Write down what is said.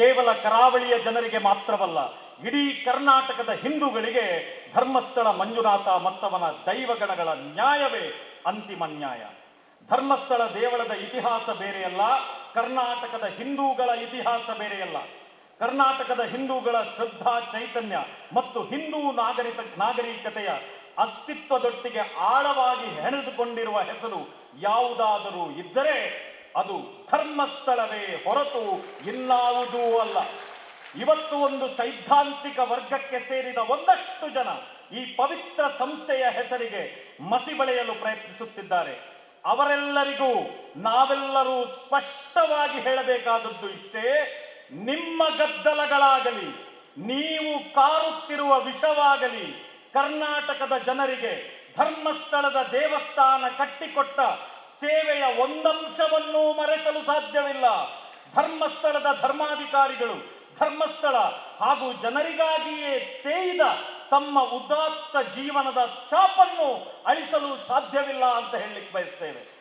ಕೇವಲ ಕರಾವಳಿಯ ಜನರಿಗೆ ಮಾತ್ರವಲ್ಲ, ಇಡೀ ಕರ್ನಾಟಕದ ಹಿಂದೂಗಳಿಗೆ ಧರ್ಮಸ್ಥಳ ಮಂಜುನಾಥ ಮತ್ತವನ ದೈವಗಣಗಳ ನ್ಯಾಯವೇ ಅಂತಿಮ ನ್ಯಾಯ. ಧರ್ಮಸ್ಥಳ ದೇವಳದ ಇತಿಹಾಸ ಬೇರೆಯಲ್ಲ, ಕರ್ನಾಟಕದ ಹಿಂದೂಗಳ ಇತಿಹಾಸ ಬೇರೆಯಲ್ಲ. ಕರ್ನಾಟಕದ ಹಿಂದೂಗಳ ಶ್ರದ್ಧಾ ಚೈತನ್ಯ ಮತ್ತು ಹಿಂದೂ ನಾಗರಿಕ ನಾಗರಿಕತೆಯ ಅಸ್ತಿತ್ವದೊಟ್ಟಿಗೆ ಆಳವಾಗಿ ಹೆಣೆದುಕೊಂಡಿರುವ ಹೆಸರು ಯಾವುದಾದರೂ ಇದ್ದರೆ ಅದು ಧರ್ಮಸ್ಥಳವೇ ಹೊರತು ಇನ್ನಾವುದೂ ಅಲ್ಲ. ಇವತ್ತು ಒಂದು ಸೈದ್ಧಾಂತಿಕ ವರ್ಗಕ್ಕೆ ಸೇರಿದ ಒಂದಷ್ಟು ಜನ ಈ ಪವಿತ್ರ ಸಂಸ್ಥೆಯ ಹೆಸರಿಗೆ ಮಸಿ ಬಳೆಯಲು ಪ್ರಯತ್ನಿಸುತ್ತಿದ್ದಾರೆ. ಅವರೆಲ್ಲರಿಗೂ ನಾವೆಲ್ಲರೂ ಸ್ಪಷ್ಟವಾಗಿ ಹೇಳಬೇಕಾದದ್ದು ಇಷ್ಟೇ, ನಿಮ್ಮ ಗದ್ದಲಗಳಾಗಲಿ, ನೀವು ಕಾರುತ್ತಿರುವ ವಿಷವಾಗಲಿ, ಕರ್ನಾಟಕದ ಜನರಿಗೆ ಧರ್ಮಸ್ಥಳದ ದೇವಸ್ಥಾನ ಕಟ್ಟಿಕೊಟ್ಟ ಸೇವೆಯ ಒಂದಂಶವನ್ನೂ ಮರೆಸಲು ಸಾಧ್ಯವಿಲ್ಲ. ಧರ್ಮಸ್ಥಳದ ಧರ್ಮಾಧಿಕಾರಿಗಳು, ಧರ್ಮಸ್ಥಳ ಹಾಗೂ ಜನರಿಗಾಗಿಯೇ ತೇಯ್ದ ತಮ್ಮ ಉದಾತ್ತ ಜೀವನದ ಚಾಪನ್ನು ಅಳಿಸಲು ಸಾಧ್ಯವಿಲ್ಲ ಅಂತ ಹೇಳಲಿಕ್ಕೆ ಬಯಸ್ತೇವೆ.